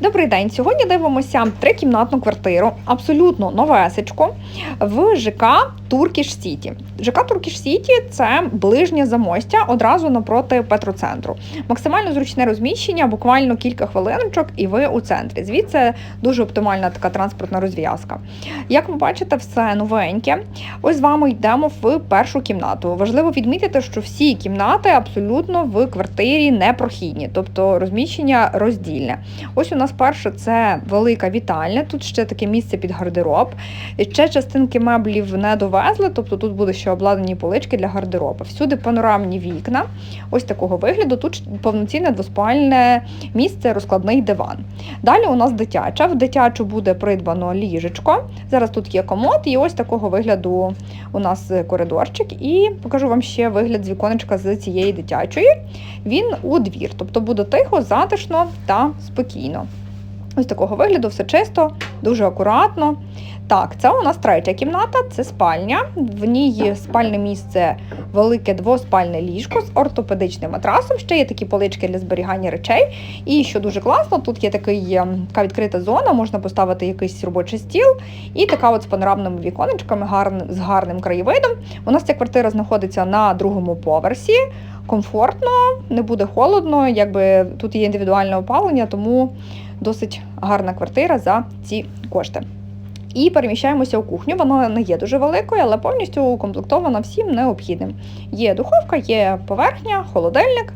Добрий день. Сьогодні дивимося трикімнатну квартиру, абсолютно новесечку в ЖК Туркіш Сіті. ЖК Туркіш Сіті це ближнє замостя одразу напроти Петроцентру. Максимально зручне розміщення, буквально кілька хвилиночок, і ви у центрі. Звідси дуже оптимальна така транспортна розв'язка. Як ви бачите, все новеньке. Ось з вами йдемо в першу кімнату. Важливо відмітити, що всі кімнати абсолютно в квартирі непрохідні, тобто розміщення роздільне. Ось у нас перше це велика вітальня. Тут ще таке місце під гардероб. І Ще частинки меблів не довезли, тобто тут буде ще обладнані полички для гардеробу. Всюди панорамні вікна. Ось такого вигляду. Тут повноцінне двоспальне місце, розкладний диван. Далі у нас дитяча. В дитячу буде придбано ліжечко. Зараз тут є комод, і ось такого вигляду у нас коридорчик. І покажу вам ще вигляд з віконечка з цієї дитячої. Він у двір, тобто буде тихо, затишно та спокійно. Ось такого вигляду, все чисто, дуже акуратно. Так, це у нас третя кімната, це спальня. В ній є спальне місце, велике двоспальне ліжко з ортопедичним матрасом. Ще є такі полички для зберігання речей. І що дуже класно, тут є такий, ем, така відкрита зона, можна поставити якийсь робочий стіл, і така от з панорамними віконечками, гарним, з гарним краєвидом. У нас ця квартира знаходиться на другому поверсі. Комфортно, не буде холодно, якби тут є індивідуальне опалення, тому досить гарна квартира за ці кошти. І переміщаємося у кухню. Вона не є дуже великою, але повністю укомплектована всім необхідним. Є духовка, є поверхня, холодильник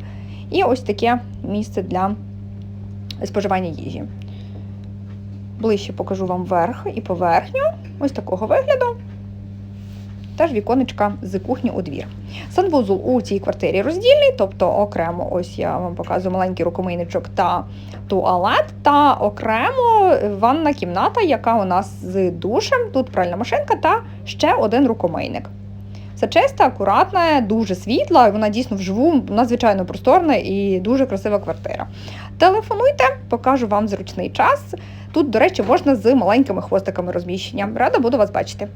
і ось таке місце для споживання їжі. Ближче покажу вам верх і поверхню. Ось такого вигляду. Теж віконечка з кухні у двір. Санвузол у цій квартирі роздільний, тобто окремо, ось я вам показую маленький рукомийничок та туалет, та окремо ванна кімната, яка у нас з душем, тут пральна машинка та ще один рукомийник. Все чиста, акуратна, дуже світла, вона дійсно вживу, надзвичайно просторна і дуже красива квартира. Телефонуйте, покажу вам зручний час. Тут, до речі, можна з маленькими хвостиками розміщення. Рада буду вас бачити.